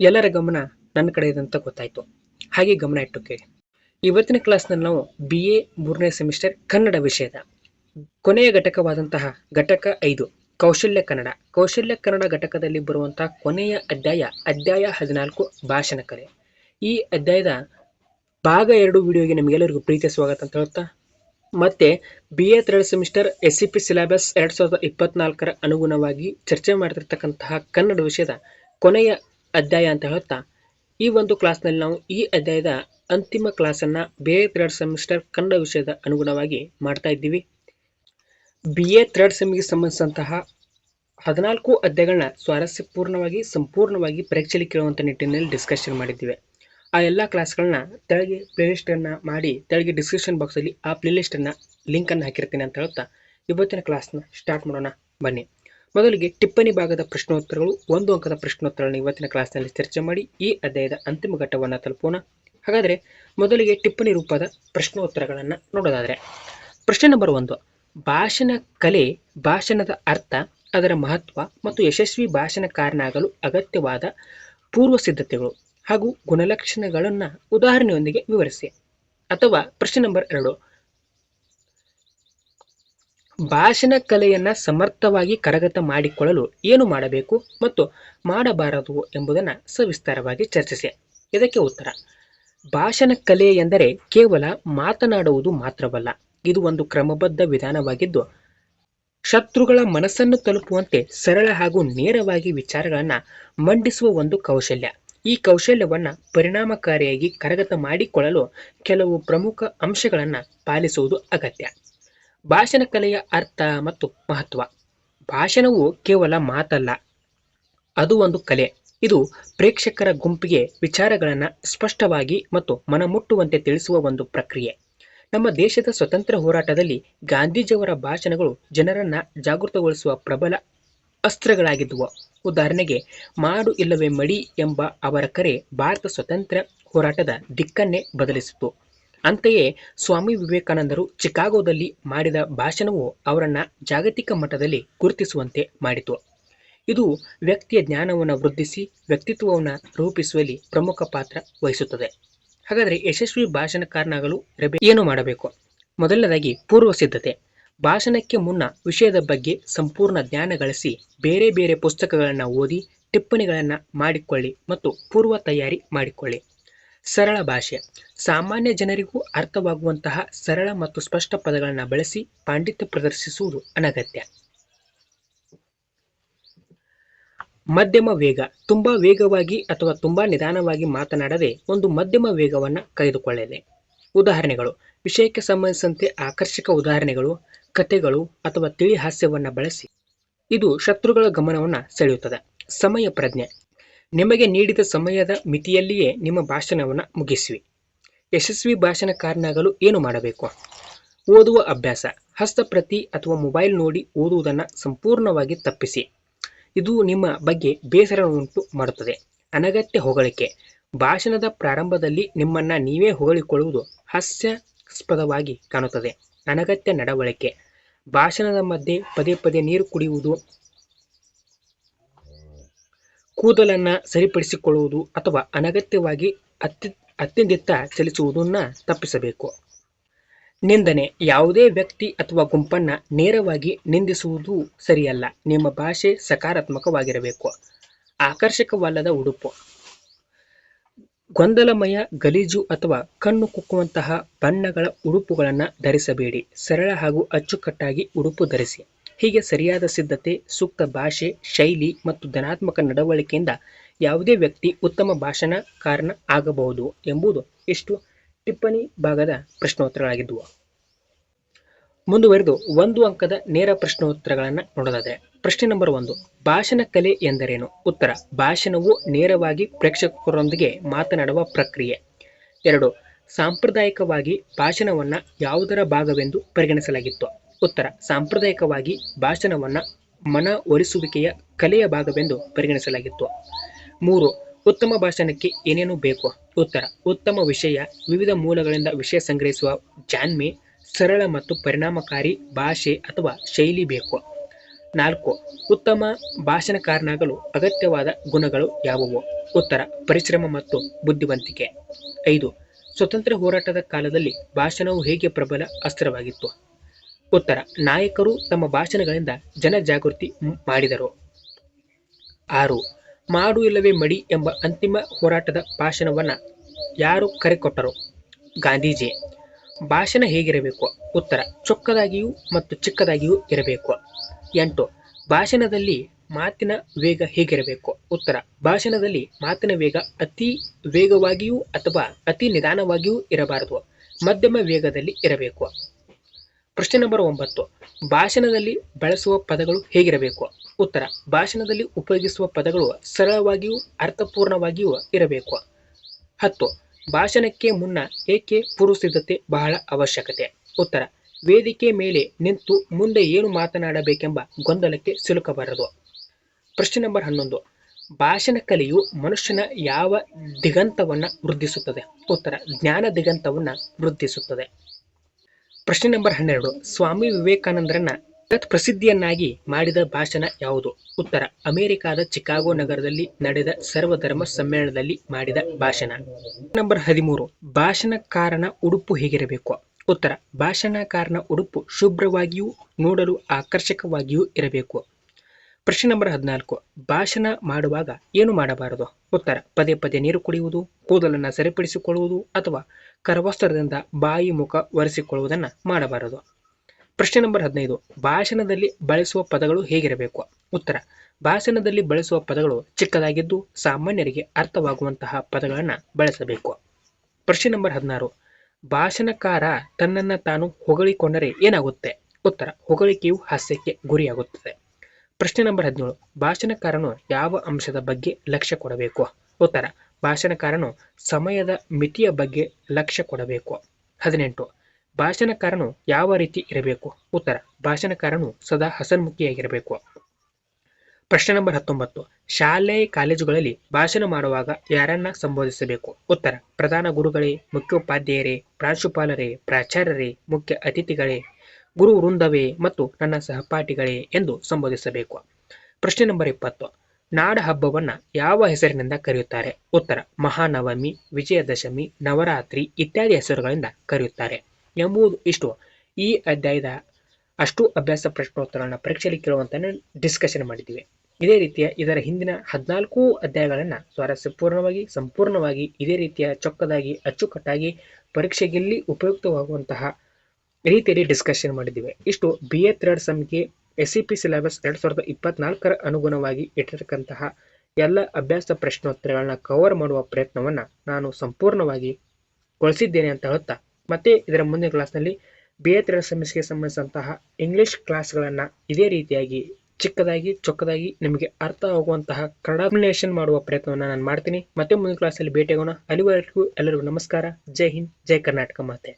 ಎಲ್ಲರ ಗಮನ ನನ್ನ ಕಡೆ ಇದೆ ಅಂತ ಗೊತ್ತಾಯಿತು. ಹಾಗೆ ಗಮನ ಇಟ್ಟು ಕೇಳಿ ಇವತ್ತಿನ ಕ್ಲಾಸ್ನಲ್ಲಿ ನಾವು ಬಿ ಎ ಮೂರನೇ ಸೆಮಿಸ್ಟರ್ ಕನ್ನಡ ವಿಷಯದ ಕೊನೆಯ ಘಟಕವಾದಂತಹ ಘಟಕ ಐದು, ಕೌಶಲ್ಯ ಕನ್ನಡ. ಕೌಶಲ್ಯ ಕನ್ನಡ ಘಟಕದಲ್ಲಿ ಬರುವಂತಹ ಕೊನೆಯ ಅಧ್ಯಾಯ ಅಧ್ಯಾಯ ಹದಿನಾಲ್ಕು, ಭಾಷಣ ಕಲೆ. ಈ ಅಧ್ಯಾಯದ ಭಾಗ ಎರಡು ವಿಡಿಯೋಗೆ ನಿಮಗೆಲ್ಲರಿಗೂ ಪ್ರೀತಿಯ ಸ್ವಾಗತ ಅಂತ ಹೇಳ್ತಾ ಮತ್ತೆ B A third semester S C P syllabus ಎರಡು ಸಾವಿರದ ಇಪ್ಪತ್ನಾಲ್ಕರ ಅನುಗುಣವಾಗಿ ಚರ್ಚೆ ಮಾಡ್ತಿರ್ತಕ್ಕಂತಹ ಕನ್ನಡ ವಿಷಯದ ಕೊನೆಯ ಅಧ್ಯಾಯ ಅಂತ ಹೇಳ್ತಾ, ಈ ಒಂದು ಕ್ಲಾಸ್ನಲ್ಲಿ ನಾವು ಈ ಅಧ್ಯಾಯದ ಅಂತಿಮ ಕ್ಲಾಸನ್ನು B A third semester Kannada ವಿಷಯದ ಅನುಗುಣವಾಗಿ ಮಾಡ್ತಾ ಇದ್ದೀವಿ. ಬಿ ಎ ಥರ್ಡ್ ಸೆಮಿಗೆ ಸಂಬಂಧಿಸಿದಂತಹ ಹದಿನಾಲ್ಕು ಅಧ್ಯಾಯಗಳನ್ನ ಸ್ವಾರಸ್ಯಪೂರ್ಣವಾಗಿ ಸಂಪೂರ್ಣವಾಗಿ ಪರೀಕ್ಷೆಯಲ್ಲಿ ಕೇಳುವಂಥ ನಿಟ್ಟಿನಲ್ಲಿ ಡಿಸ್ಕಷನ್ ಮಾಡಿದ್ದೀವಿ. ಆ ಎಲ್ಲ ಕ್ಲಾಸ್ಗಳನ್ನ ತೆಳಗೆ ಪ್ಲೇಲಿಸ್ಟನ್ನು ಮಾಡಿ, ತೆಳಗೆ ಡಿಸ್ಕ್ರಿಪ್ಷನ್ ಬಾಕ್ಸಲ್ಲಿ ಆ ಪ್ಲೇಲಿಸ್ಟನ್ನು ಲಿಂಕನ್ನು ಹಾಕಿರ್ತೀನಿ ಅಂತ ಹೇಳ್ತಾ, ಇವತ್ತಿನ ಕ್ಲಾಸ್ನ ಸ್ಟಾರ್ಟ್ ಮಾಡೋಣ, ಬನ್ನಿ. ಮೊದಲಿಗೆ ಟಿಪ್ಪಣಿ ಭಾಗದ ಪ್ರಶ್ನೋತ್ತರಗಳು, ಒಂದು ಅಂಕದ ಪ್ರಶ್ನೋತ್ತರಗಳನ್ನು ಇವತ್ತಿನ ಕ್ಲಾಸ್ನಲ್ಲಿ ಚರ್ಚೆ ಮಾಡಿ, ಈ ಅಧ್ಯಾಯದ ಅಂತಿಮ ಘಟ್ಟವನ್ನು ತಲುಪೋಣ. ಹಾಗಾದರೆ ಮೊದಲಿಗೆ ಟಿಪ್ಪಣಿ ರೂಪದ ಪ್ರಶ್ನೋತ್ತರಗಳನ್ನು ನೋಡೋದಾದರೆ, ಪ್ರಶ್ನೆ ನಂಬರ್ ಒಂದು, ಭಾಷಣ ಕಲೆ, ಭಾಷಣದ ಅರ್ಥ, ಅದರ ಮಹತ್ವ ಮತ್ತು ಯಶಸ್ವಿ ಭಾಷಣಕಾರನಾಗಲು ಅಗತ್ಯವಾದ ಪೂರ್ವ ಸಿದ್ಧತೆಗಳು ಹಾಗೂ ಗುಣಲಕ್ಷಣಗಳನ್ನು ಉದಾಹರಣೆಯೊಂದಿಗೆ ವಿವರಿಸಿ. ಅಥವಾ ಪ್ರಶ್ನೆ ನಂಬರ್ ಎರಡು ಭಾಷಣ ಕಲೆಯನ್ನು ಸಮರ್ಥವಾಗಿ ಕರಗತ ಮಾಡಿಕೊಳ್ಳಲು ಏನು ಮಾಡಬೇಕು ಮತ್ತು ಮಾಡಬಾರದು ಎಂಬುದನ್ನು ಸವಿಸ್ತಾರವಾಗಿ ಚರ್ಚಿಸಿ. ಇದಕ್ಕೆ ಉತ್ತರ. ಭಾಷಣ ಕಲೆ ಎಂದರೆ ಕೇವಲ ಮಾತನಾಡುವುದು ಮಾತ್ರವಲ್ಲ, ಇದು ಒಂದು ಕ್ರಮಬದ್ಧ ವಿಧಾನವಾಗಿದ್ದು, ಶತ್ರುಗಳ ಮನಸ್ಸನ್ನು ತಲುಪುವಂತೆ ಸರಳ ಹಾಗೂ ನೇರವಾಗಿ ವಿಚಾರಗಳನ್ನು ಮಂಡಿಸುವ ಒಂದು ಕೌಶಲ್ಯ. ಈ ಕೌಶಲ್ಯವನ್ನು ಪರಿಣಾಮಕಾರಿಯಾಗಿ ಕರಗತ ಮಾಡಿಕೊಳ್ಳಲು ಕೆಲವು ಪ್ರಮುಖ ಅಂಶಗಳನ್ನು ಪಾಲಿಸುವುದು ಅಗತ್ಯ. ಭಾಷಣ ಕಲೆಯ ಅರ್ಥ ಮತ್ತು ಮಹತ್ವ. ಭಾಷಣವು ಕೇವಲ ಮಾತಲ್ಲ, ಅದು ಒಂದು ಕಲೆ. ಇದು ಪ್ರೇಕ್ಷಕರ ಗುಂಪಿಗೆ ವಿಚಾರಗಳನ್ನು ಸ್ಪಷ್ಟವಾಗಿ ಮತ್ತು ಮನಮುಟ್ಟುವಂತೆ ತಿಳಿಸುವ ಒಂದು ಪ್ರಕ್ರಿಯೆ. ನಮ್ಮ ದೇಶದ ಸ್ವತಂತ್ರ ಹೋರಾಟದಲ್ಲಿ ಗಾಂಧೀಜಿಯವರ ಭಾಷಣಗಳು ಜನರನ್ನ ಜಾಗೃತಗೊಳಿಸುವ ಪ್ರಬಲ ಅಸ್ತ್ರಗಳಾಗಿದ್ದವು ಉದಾಹರಣೆಗೆ, ಮಾಡು ಇಲ್ಲವೇ ಮಡಿ ಎಂಬ ಅವರ ಕರೆ ಭಾರತ ಸ್ವತಂತ್ರ ಹೋರಾಟದ ದಿಕ್ಕನ್ನೇ ಬದಲಿಸಿತು ಅಂತೆಯೇ ಸ್ವಾಮಿ ವಿವೇಕಾನಂದರು ಚಿಕಾಗೋದಲ್ಲಿ ಮಾಡಿದ ಭಾಷಣವು ಅವರನ್ನು ಜಾಗತಿಕ ಮಟ್ಟದಲ್ಲಿ ಗುರುತಿಸುವಂತೆ ಮಾಡಿತು. ಇದು ವ್ಯಕ್ತಿಯ ಜ್ಞಾನವನ್ನು ವೃದ್ಧಿಸಿ ವ್ಯಕ್ತಿತ್ವವನ್ನು ರೂಪಿಸುವಲ್ಲಿ ಪ್ರಮುಖ ಪಾತ್ರ ವಹಿಸುತ್ತದೆ. ಹಾಗಾದರೆ ಯಶಸ್ವಿ ಭಾಷಣಕಾರನಾಗಲು ರಬೆ ಏನು ಮಾಡಬೇಕು? ಮೊದಲನೇದಾಗಿ ಪೂರ್ವ ಸಿದ್ಧತೆ. ಭಾಷಣಕ್ಕೆ ಮುನ್ನ ವಿಷಯದ ಬಗ್ಗೆ ಸಂಪೂರ್ಣ ಜ್ಞಾನ ಗಳಿಸಿ ಬೇರೆ ಬೇರೆ ಪುಸ್ತಕಗಳನ್ನು ಓದಿ ಟಿಪ್ಪಣಿಗಳನ್ನು ಮಾಡಿಕೊಳ್ಳಿ ಮತ್ತು ಪೂರ್ವ ತಯಾರಿ ಮಾಡಿಕೊಳ್ಳಿ. ಸರಳ ಭಾಷೆ. ಸಾಮಾನ್ಯ ಜನರಿಗೂ ಅರ್ಥವಾಗುವಂತಹ ಸರಳ ಮತ್ತು ಸ್ಪಷ್ಟ ಪದಗಳನ್ನು ಬಳಸಿ ಪಾಂಡಿತ್ಯ ಪ್ರದರ್ಶಿಸುವುದು ಅನಗತ್ಯ. ಮಧ್ಯಮ ವೇಗ. ತುಂಬಾ ವೇಗವಾಗಿ ಅಥವಾ ತುಂಬಾ ನಿಧಾನವಾಗಿ ಮಾತನಾಡದೆ ಒಂದು ಮಧ್ಯಮ ವೇಗವನ್ನು ಕಾಯ್ದುಕೊಳ್ಳದೆ ಉದಾಹರಣೆಗಳು. ವಿಷಯಕ್ಕೆ ಸಂಬಂಧಿಸಿದಂತೆ ಆಕರ್ಷಕ ಉದಾಹರಣೆಗಳು, ಕಥೆಗಳು ಅಥವಾ ತಿಳಿ ಹಾಸ್ಯವನ್ನು ಬಳಸಿ. ಇದು ಶತ್ರುಗಳ ಗಮನವನ್ನು ಸೆಳೆಯುತ್ತದೆ. ಸಮಯ ಪ್ರಜ್ಞೆ. ನಿಮಗೆ ನೀಡಿದ ಸಮಯದ ಮಿತಿಯಲ್ಲಿಯೇ ನಿಮ್ಮ ಭಾಷಣವನ್ನು ಮುಗಿಸುವೆ. ಯಶಸ್ವಿ ಭಾಷಣಕಾರನಾಗಲು ಏನು ಮಾಡಬೇಕು? ಓದುವ ಅಭ್ಯಾಸ ಹಸ್ತಪ್ರತಿ ಅಥವಾ ಮೊಬೈಲ್ ನೋಡಿ ಓದುವುದನ್ನು ಸಂಪೂರ್ಣವಾಗಿ ತಪ್ಪಿಸಿ. ಇದು ನಿಮ್ಮ ಬಗ್ಗೆ ಬೇಸರ ಉಂಟು ಮಾಡುತ್ತದೆ. ಅನಗತ್ಯ ಹೊಗಳಿಕೆ, ಭಾಷಣದ ಪ್ರಾರಂಭದಲ್ಲಿ ನಿಮ್ಮನ್ನ ನೀವೇ ಹೊಗಳಿಕೊಳ್ಳುವುದು ಹಾಸ್ಯಾಸ್ಪದವಾಗಿ ಕಾಣುತ್ತದೆ. ಅನಗತ್ಯ ನಡವಳಿಕೆ, ಭಾಷಣದ ಮಧ್ಯೆ ಪದೇ ಪದೇ ನೀರು ಕುಡಿಯುವುದು ಕೂದಲನ್ನ ಸರಿಪಡಿಸಿಕೊಳ್ಳುವುದು ಅಥವಾ ಅನಗತ್ಯವಾಗಿ ಅತ್ಯ, ಅತ್ಯಂತ ಚಲಿಸುವುದನ್ನು ತಪ್ಪಿಸಬೇಕು. ನಿಂದನೆ ಯಾವುದೇ ವ್ಯಕ್ತಿ ಅಥವಾ ಗುಂಪನ್ನ ನೇರವಾಗಿ ನಿಂದಿಸುವುದು ಸರಿಯಲ್ಲ. ನಿಮ್ಮ ಭಾಷೆ ಸಕಾರಾತ್ಮಕವಾಗಿರಬೇಕು. ಆಕರ್ಷಕವಲ್ಲದ ಉಡುಪು. ಗೊಂದಲಮಯ ಗಲೀಜು ಅಥವಾ ಕಣ್ಣು ಕುಕ್ಕುವಂತಹ ಬಣ್ಣಗಳ ಉಡುಪುಗಳನ್ನು ಧರಿಸಬೇಡಿ. ಸರಳ ಹಾಗೂ ಅಚ್ಚುಕಟ್ಟಾಗಿ ಉಡುಪು ಧರಿಸಿ. ಹೀಗೆ ಸರಿಯಾದ ಸಿದ್ಧತೆ, ಸೂಕ್ತ ಭಾಷೆ, ಶೈಲಿ ಮತ್ತು ಧನಾತ್ಮಕ ನಡವಳಿಕೆಯಿಂದ ಯಾವುದೇ ವ್ಯಕ್ತಿ ಉತ್ತಮ ಭಾಷಣಕಾರನ ಆಗಬಹುದು ಎಂಬುದು ಇಷ್ಟು ಟಿಪ್ಪಣಿ ಭಾಗದ ಪ್ರಶ್ನೋತ್ತರಗಳಾಗಿದ್ದವು ಮುಂದುವರೆದು ಒಂದು ಅಂಕದ ನೇರ ಪ್ರಶ್ನೋತ್ತರಗಳನ್ನು ನೋಡೋದಾದರೆ, ಪ್ರಶ್ನೆ ನಂಬರ್ ಒಂದು, ಭಾಷಣ ಕಲೆ ಎಂದರೇನು? ಉತ್ತರ, ಭಾಷಣವು ನೇರವಾಗಿ ಪ್ರೇಕ್ಷಕರೊಂದಿಗೆ ಮಾತನಾಡುವ ಪ್ರಕ್ರಿಯೆ. ಎರಡು, ಸಾಂಪ್ರದಾಯಿಕವಾಗಿ ಭಾಷಣವನ್ನು ಯಾವುದರ ಭಾಗವೆಂದು ಪರಿಗಣಿಸಲಾಗಿತ್ತು? ಉತ್ತರ. ಸಾಂಪ್ರದಾಯಿಕವಾಗಿ ಭಾಷಣವನ್ನು ಮನ ಒಲಿಸುವಿಕೆಯ ಕಲೆಯ ಭಾಗವೆಂದು ಪರಿಗಣಿಸಲಾಗಿತ್ತು. ಮೂರು, ಉತ್ತಮ ಭಾಷಣಕ್ಕೆ ಏನೇನು ಬೇಕು? ಉತ್ತರ, ಉತ್ತಮ ವಿಷಯ, ವಿವಿಧ ಮೂಲಗಳಿಂದ ವಿಷಯ ಸಂಗ್ರಹಿಸುವ ಜಾನ್ಮೆ ಸರಳ ಮತ್ತು ಪರಿಣಾಮಕಾರಿ ಭಾಷೆ ಅಥವಾ ಶೈಲಿ ಬೇಕು. ನಾಲ್ಕು, ಉತ್ತಮ ಭಾಷಣಕಾರನಾಗಲು ಅಗತ್ಯವಾದ ಗುಣಗಳು ಯಾವುವು? ಉತ್ತರ, ಪರಿಶ್ರಮ ಮತ್ತು ಬುದ್ಧಿವಂತಿಕೆ. ಐದು, ಸ್ವತಂತ್ರ ಹೋರಾಟದ ಕಾಲದಲ್ಲಿ ಭಾಷಣವು ಹೇಗೆ ಪ್ರಬಲ ಅಸ್ತ್ರವಾಗಿತ್ತು ಉತ್ತರ. ನಾಯಕರು ತಮ್ಮ ಭಾಷಣಗಳಿಂದ ಜನ ಜಾಗೃತಿ ಮಾಡಿದರು. ಆರು. ಮಾಡು ಇಲ್ಲವೇ ಮಡಿ ಎಂಬ ಅಂತಿಮ ಹೋರಾಟದ ಭಾಷಣವನ್ನ ಯಾರು ಕರೆಕೊಟ್ಟರು? ಗಾಂಧೀಜಿ. ಭಾಷಣ ಹೇಗಿರಬೇಕು? ಉತ್ತರ. ಚೊಕ್ಕದಾಗಿಯೂ ಮತ್ತು ಚಿಕ್ಕದಾಗಿಯೂ ಇರಬೇಕು. ಎಂಟು. ಭಾಷಣದಲ್ಲಿ ಮಾತಿನ ವೇಗ ಹೇಗಿರಬೇಕು? ಉತ್ತರ. ಭಾಷಣದಲ್ಲಿ ಮಾತಿನ ವೇಗ ಅತಿ ವೇಗವಾಗಿಯೂ ಅಥವಾ ಅತಿ ನಿಧಾನವಾಗಿಯೂ ಇರಬಾರದು. ಮಧ್ಯಮ ವೇಗದಲ್ಲಿ ಇರಬೇಕು. ಪ್ರಶ್ನೆ ನಂಬರ್ ಒಂಬತ್ತು. ಭಾಷಣದಲ್ಲಿ ಬಳಸುವ ಪದಗಳು ಹೇಗಿರಬೇಕು? ಉತ್ತರ, ಭಾಷಣದಲ್ಲಿ ಉಪಯೋಗಿಸುವ ಪದಗಳು ಸರಳವಾಗಿಯೂ ಅರ್ಥಪೂರ್ಣವಾಗಿಯೂ ಇರಬೇಕು. ಹತ್ತು, ಭಾಷಣಕ್ಕೆ ಮುನ್ನ ಏಕೆ ಪೂರ್ವಸಿದ್ಧತೆ ಬಹಳ ಅವಶ್ಯಕತೆ? ಉತ್ತರ, ವೇದಿಕೆ ಮೇಲೆ ನಿಂತು ಮುಂದೆ ಏನು ಮಾತನಾಡಬೇಕೆಂಬ ಗೊಂದಲಕ್ಕೆ ಸಿಲುಕಬಾರದು. ಪ್ರಶ್ನೆ ನಂಬರ್ ಹನ್ನೊಂದು, ಭಾಷಣ ಕಲೆಯು ಮನುಷ್ಯನ ಯಾವ ದಿಗಂತವನ್ನ ವೃದ್ಧಿಸುತ್ತದೆ? ಉತ್ತರ, ಜ್ಞಾನ ದಿಗಂತವನ್ನ ವೃದ್ಧಿಸುತ್ತದೆ. ಪ್ರಶ್ನೆ ನಂಬರ್ ಹನ್ನೆರಡು. ಸ್ವಾಮಿ ವಿವೇಕಾನಂದರನ್ನ ಜಗತ್ ಪ್ರಸಿದ್ಧಿಯನ್ನಾಗಿ ಮಾಡಿದ ಭಾಷಣ ಯಾವುದು? ಉತ್ತರ, ಅಮೆರಿಕಾದ ಚಿಕಾಗೋ ನಗರದಲ್ಲಿ ನಡೆದ ಸರ್ವಧರ್ಮ ಸಮ್ಮೇಳನದಲ್ಲಿ ಮಾಡಿದ ಭಾಷಣ. ನಂಬರ್ ಹದಿಮೂರು, ಭಾಷಣಕಾರನ ಉಡುಪು ಹೇಗಿರಬೇಕು? ಉತ್ತರ, ಭಾಷಣಕಾರನ ಉಡುಪು ಶುಭ್ರವಾಗಿಯೂ ನೋಡಲು ಆಕರ್ಷಕವಾಗಿಯೂ ಇರಬೇಕು. ಪ್ರಶ್ನೆ ನಂಬರ್ ಹದಿನಾಲ್ಕು. ಭಾಷಣ ಮಾಡುವಾಗ ಏನು ಮಾಡಬಾರದು? ಉತ್ತರ, ಪದೇ ಪದೇ ನೀರು ಕುಡಿಯುವುದು, ಕೂದಲನ್ನು ಸರಿಪಡಿಸಿಕೊಳ್ಳುವುದು ಅಥವಾ ಕರವಸ್ತ್ರದಿಂದ ಬಾಯಿ ಮುಖ ಒರೆಸಿಕೊಳ್ಳುವುದನ್ನು ಮಾಡಬಾರದು. ಪ್ರಶ್ನೆ ನಂಬರ್ ಹದಿನೈದು. ಭಾಷಣದಲ್ಲಿ ಬಳಸುವ ಪದಗಳು ಹೇಗಿರಬೇಕು? ಉತ್ತರ, ಭಾಷಣದಲ್ಲಿ ಬಳಸುವ ಪದಗಳು ಚಿಕ್ಕದಾಗಿದ್ದು ಸಾಮಾನ್ಯರಿಗೆ ಅರ್ಥವಾಗುವಂತಹ ಪದಗಳನ್ನು ಬಳಸಬೇಕು. ಪ್ರಶ್ನೆ ನಂಬರ್ ಹದಿನಾರು. ಭಾಷಣಕಾರ ತನ್ನನ್ನ ತಾನು ಹೊಗಳಿಕೊಂಡರೆ ಏನಾಗುತ್ತೆ? ಉತ್ತರ, ಹೊಗಳಿಕೆಯು ಹಾಸ್ಯಕ್ಕೆ ಗುರಿಯಾಗುತ್ತದೆ. ಪ್ರಶ್ನೆ ನಂಬರ್ ಹದಿನೇಳು. ಭಾಷಣಕಾರನು ಯಾವ ಅಂಶದ ಬಗ್ಗೆ ಲಕ್ಷ್ಯ ಕೊಡಬೇಕು? ಉತ್ತರ, ಭಾಷಣಕಾರನು ಸಮಯದ ಮಿತಿಯ ಬಗ್ಗೆ ಲಕ್ಷ್ಯ ಕೊಡಬೇಕು. ಹದಿನೆಂಟು, ಭಾಷಣಕಾರನು ಯಾವ ರೀತಿ ಇರಬೇಕು? ಉತ್ತರ, ಭಾಷಣಕಾರನು ಸದಾ ಹಸನ್ಮುಖಿಯಾಗಿರಬೇಕು. ಪ್ರಶ್ನೆ ನಂಬರ್ ಹತ್ತೊಂಬತ್ತು, ಶಾಲೆ, ಕಾಲೇಜುಗಳಲ್ಲಿ ಭಾಷಣ ಮಾಡುವಾಗ ಯಾರನ್ನ ಸಂಬೋಧಿಸಬೇಕು? ಉತ್ತರ, ಪ್ರಧಾನ ಗುರುಗಳೇ, ಮುಖ್ಯೋಪಾಧ್ಯಾಯರೇ, ಪ್ರಾಂಶುಪಾಲರೇ, ಪ್ರಾಚಾರ್ಯರೇ, ಮುಖ್ಯ ಅತಿಥಿಗಳೇ ಗುರು ವೃಂದವೇ ಮತ್ತು ನನ್ನ ಸಹಪಾಠಿಗಳೇ ಎಂದು ಸಂಬೋಧಿಸಬೇಕು. ಪ್ರಶ್ನೆ ನಂಬರ್ ಇಪ್ಪತ್ತು. ನಾಡ ಹಬ್ಬವನ್ನ ಯಾವ ಹೆಸರಿನಿಂದ ಕರೆಯುತ್ತಾರೆ? ಉತ್ತರ, ಮಹಾನವಮಿ, ವಿಜಯದಶಮಿ, ನವರಾತ್ರಿ ಇತ್ಯಾದಿ ಹೆಸರುಗಳಿಂದ ಕರೆಯುತ್ತಾರೆ. ಎಂಬುದು ಇಷ್ಟು. ಈ ಅಧ್ಯಾಯದ ಅಷ್ಟು ಅಭ್ಯಾಸ ಪ್ರಶ್ನೋತ್ತರಗಳನ್ನು ಪರೀಕ್ಷೆಯಲ್ಲಿ ಕೇಳುವಂತ ಡಿಸ್ಕಷನ್ ಮಾಡಿದ್ದೀವಿ. ಇದೇ ರೀತಿಯ ಇದರ ಹಿಂದಿನ ಹದಿನಾಲ್ಕು ಅಧ್ಯಾಯಗಳನ್ನು ಸ್ವಾರಸ್ಯಪೂರ್ಣವಾಗಿ, ಸಂಪೂರ್ಣವಾಗಿ, ಇದೇ ರೀತಿಯ ಚೊಕ್ಕದಾಗಿ, ಅಚ್ಚುಕಟ್ಟಾಗಿ ಪರೀಕ್ಷೆಗೆಲ್ಲಿ ಉಪಯುಕ್ತವಾಗುವಂತಹ ರೀತಿಯಲ್ಲಿ ಡಿಸ್ಕಷನ್ ಮಾಡಿದ್ದೀವಿ. ಇಷ್ಟು ಬಿ ಎ ಥರ್ಡ್ ಸಮ್ಗೆ ಎಸ್ ಸಿ ಪಿ ಸಿಲೆಬಸ್ ಎರಡು ಸಾವಿರದ ಇಪ್ಪತ್ನಾಲ್ಕರ ಅನುಗುಣವಾಗಿ ಇಟ್ಟಿರತಕ್ಕಂತಹ ಎಲ್ಲ ಅಭ್ಯಾಸ ಪ್ರಶ್ನೋತ್ತರಗಳನ್ನ ಕವರ್ ಮಾಡುವ ಪ್ರಯತ್ನವನ್ನು ನಾನು ಸಂಪೂರ್ಣವಾಗಿ ಗೊಳಿಸಿದ್ದೇನೆ ಅಂತ ಹೇಳುತ್ತಾ, ಮತ್ತೆ ಇದರ ಮುಂದಿನ ಕ್ಲಾಸ್ನಲ್ಲಿ ಬಿ ಎ ಥರ್ಡ್ ಸೆಮಿಸ್ಗೆ ಸಂಬಂಧಿಸಿದಂತಹ ಇಂಗ್ಲಿಷ್ ಕ್ಲಾಸ್ಗಳನ್ನು ಇದೇ ರೀತಿಯಾಗಿ ಚಿಕ್ಕದಾಗಿ, ಚೊಕ್ಕದಾಗಿ ನಿಮಗೆ ಅರ್ಥ ಆಗುವಂತಹ ಕನ್ನಡ ಮಾಡುವ ಪ್ರಯತ್ನವನ್ನು ನಾನು ಮಾಡ್ತೀನಿ. ಮತ್ತೆ ಮುಂದಿನ ಕ್ಲಾಸಲ್ಲಿ ಭೇಟಿಯಾಗೋಣ. ಅಲ್ಲಿವರೆಗೂ ಎಲ್ಲರಿಗೂ ನಮಸ್ಕಾರ. ಜೈ ಹಿಂದ್, ಜೈ ಕರ್ನಾಟಕ ಮಾತೆ.